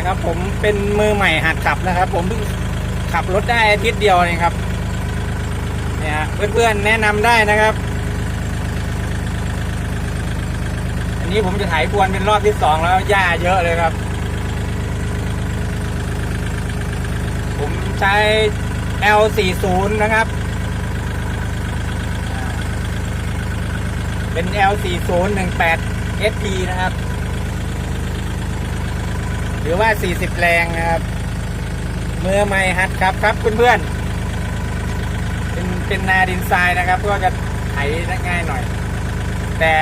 นะครับ ผมเป็นมือใหม่หัดขับนะครับ ผมเพิ่งขับรถได้อาทิตย์เดียวเองครับ เนี่ยเพื่อนๆแนะนำได้นะครับ อันนี้ผมจะไถพรวนเป็นรอบที่สองแล้วหญ้าเยอะเลยครับ ผมใช้ L40 นะครับ เป็น L40 18 SP นะครับ รือว่า 40 แรงนะครับมือใหม่ฮัดครับครับเพื่อนๆเป็นเป็นนาดินทรายนะครับ ก็จะไถง่ายหน่อย แต่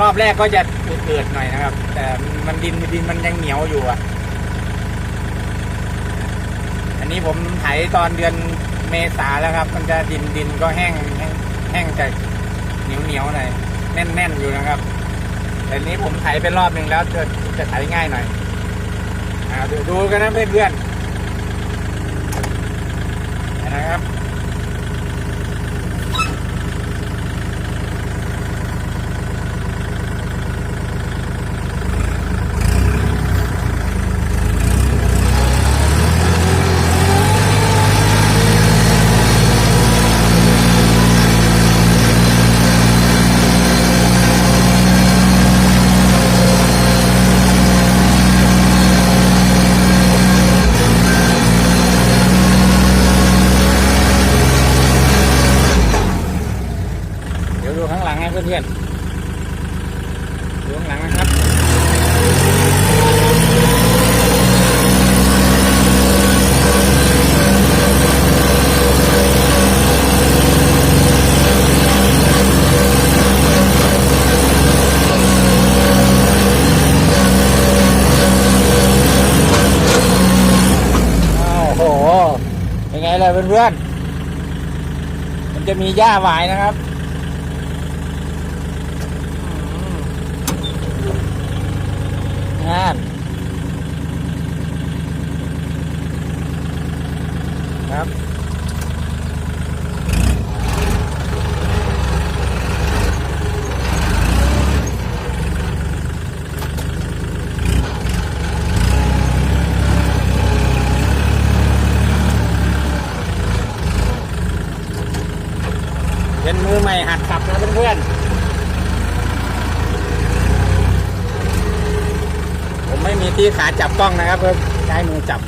รอบแรกก็จะเกิดหน่อยนะครับ แต่มันดินดินมันยังเหนียวอยู่อะ อันนี้ผมไถตอนเดือนเมษาแล้วครับ มันจะดินดินก็แห้งแห้งแห้งจเหนียวเหนียวหน่อยแน่นแน่นๆอยู่นะครับ แต่นี้ผมไถไปรอบหนึ่งแล้วจะจะไถง่ายหน่อย เดี๋ยวดูกันนะเพื่อนๆนะครับ เดี๋ยวดูข้างหลังให้เพื่อนๆ ดูข้างหลังนะครับอ้าวโหเป็นไงล่ะเพื่อนๆ มันจะมีหญ้าหวายนะครับ งานครับเป็นมือใหม่หัดขับนะเพื่อนๆ ผมไม่มี ที่ขาจับกล้องนะครับเพื่อใช้มือจับ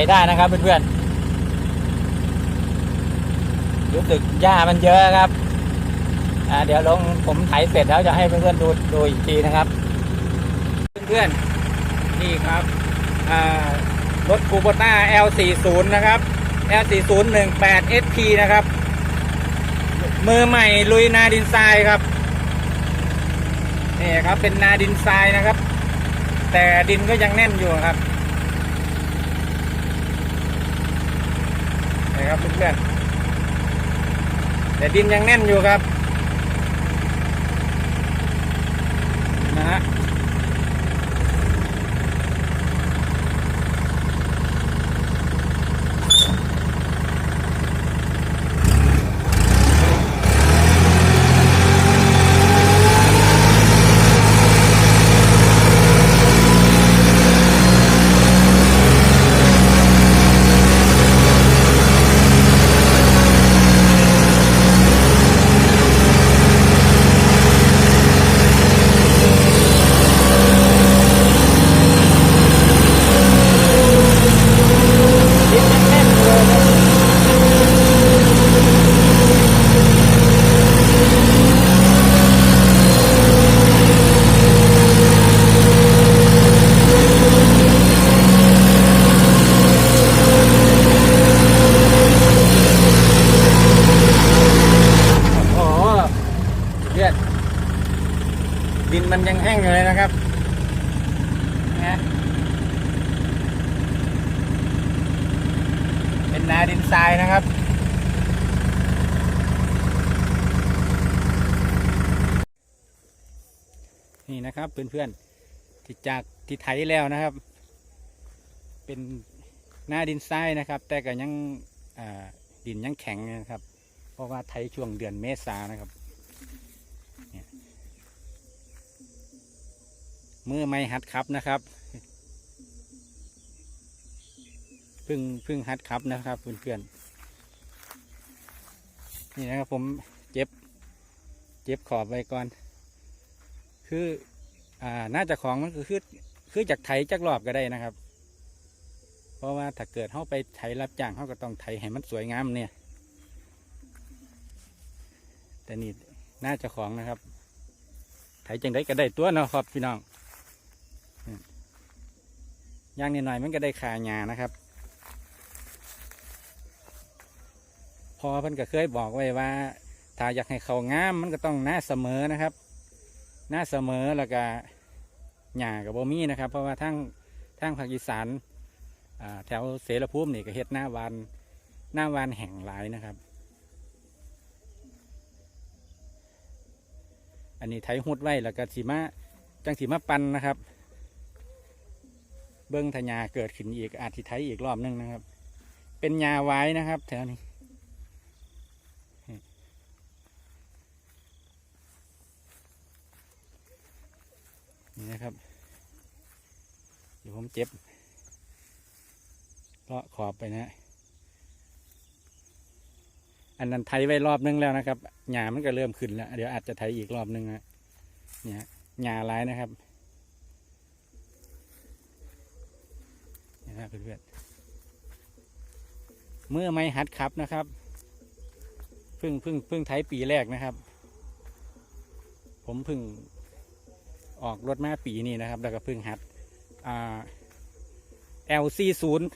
ไถได้นะครับเพื่อนๆรู้สึกหญ้ามันเยอะครับอ่าเดี๋ยวลงผมไถเสร็จแล้วจะให้เพื่อนๆดูดูอีกทีนะครับ เพื่อนๆนี่ครับอ่ารถคูโบต้า L40 นะครับ L40 18 SP นะครับ มือใหม่ลุยนาดินทรายครับนี่ครับเป็นนาดินทรายนะครับ แต่ดินก็ยังแน่นอยู่ครับ นะครับเพื่อนๆแต่ดินยังแน่นอยู่ครับ แห้งอยู่เลยนะครับนะเป็นนาดินทรายนะครับนี่นะครับเพื่อนๆที่จากที่ไถแล้วนะครับ เป็นหน้าดินทรายนะครับ แต่ก็ยังดินยังแข็งนะครับ เพราะว่าไถช่วงเดือนเมษานะครับเนี่ย มือไม่หัดขับนะครับเพึ่งเพึ่งหัดขับนะครับเพื่อนๆนี่นะครับผมเจ็บ เจ็บขอบไว้ก่อน คืออ่าน่าจะของมันก็คือคือจากไถจากรอบก็ได้นะครับ เพราะว่าถ้าเกิดเขาไปไถรับจ้างเขาก็ต้องไถให้มันสวยงามเนี่ย แต่นี่น่าจะของนะครับไถจังได้ก็ได้ตัวเนาะครับพี่น้อง ย่างนิดหน่อยมันก็ได้ขาหญ้านะครับพอเพิ่นก็เคยบอกไว้ว่า ถ้าอยากให้เขางามมันก็ต้องหน้าเสมอนะครับ หน้าเสมอแล้วก็หญ้ากับโบมี่นะครับ เพราะว่าทั้งทั้งภาคอีสานแถวเสรภูมินี่ก็เฮ็ดหน้าวานหน้าวานแห่งหลายนะครับ อันนี้ไถหุดไว้แล้วก็สีมาจังสีมาปันนะครับ เบิ้งทะยาเกิดขึ้นอีกอาจสิไถอีกรอบนึงนะครับ เป็นยาไว้นะครับ แถวนี้นี่นะครับเดี๋ยวผมเจ็บเลาะขอบไปนะอันนั้นไถไว้รอบนึงแล้วนะครับหญ้ามันก็เริ่มขึ้นแล้ว เดี๋ยวอาจจะไถอีกรอบนึงนะเนี่ยหญ้าร้ายนะครับ นะเพื่อนๆเมื่อไม่หัดขับนะครับเพิ่งเพิ่งเพิ่งไถปีแรกนะครับ ผมเพิ่งออกรถมาปีนี้นะครับ แล้วก็เพิ่งหัดอ่า LC ศูนย์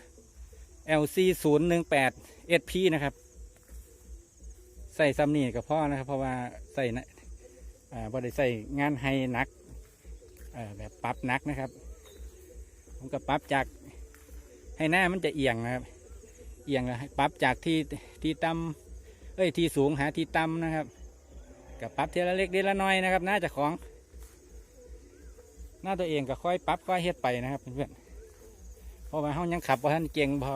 LC ศูนย์หนึ่งแปด SP นะครับ ใส่ซัมนี่กับพ่อนะครับ เพราะว่าใส่นะอ่าบ่ได้ใส่งานไฮนักอ่อแบบปรับนักนะครับ ผมก็ปรับจาก ให้หน้ามันจะเอียงนะครับ เอียงแล้วปรับจากที่ที่ต่ำเอ้ยที่สูงหาที่ต่ำนะครับกับปรับทีละเล็กทีละน้อยนะครับน่าจะของ หน้าตัวเองก็ค่อยปรับค่อยเฮ็ดไปนะครับเพื่อนเพราะว่าเฮายังขับบ่ทันเก่งพอ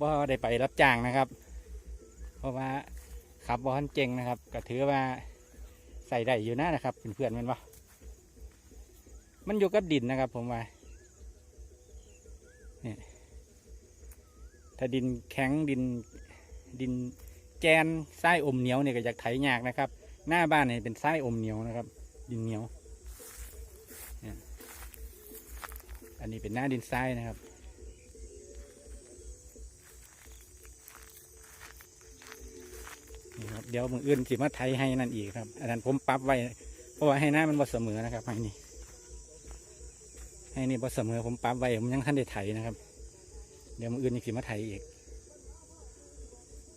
บ่ได้ไปรับจ้างนะครับ เพราะว่าขับบ่ทันเก่งนะครับ ก็ถือว่าใส่ได้อยู่นะนะครับเพื่อนๆมันว่ามันอยู่กับดินนะครับ ผมว่าเนี่ย ถ้าดินแข็งดินดินแกนทรายอมเหนียวเนี่ยก็อยากไถยากนะครับ หน้าบ้านเนี่ยเป็นทรายอมเหนียวนะครับ ดินเหนียว อันนี้เป็นหน้าดินทรายนะครับนี่ครับเดี๋ยวมืออื่นสิมาไทยให้นั่นอีกครับอันนั้นผมปรับไว้เพราะว่าให้หน้ามันบ่เสมอนะครับให้นี่ให้นี่บ่เสมอผมปรับไว้ผมยังทันได้ไถนะครับ เดี๋ยวมืออื่นนี่สิมาไทยอีก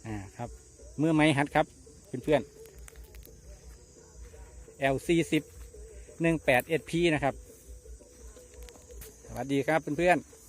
อ่าครับ เมื่อไม้ฮัดครับ เพื่อนๆ LC 10 18 SP นะครับ สวัสดีครับเพื่อนๆ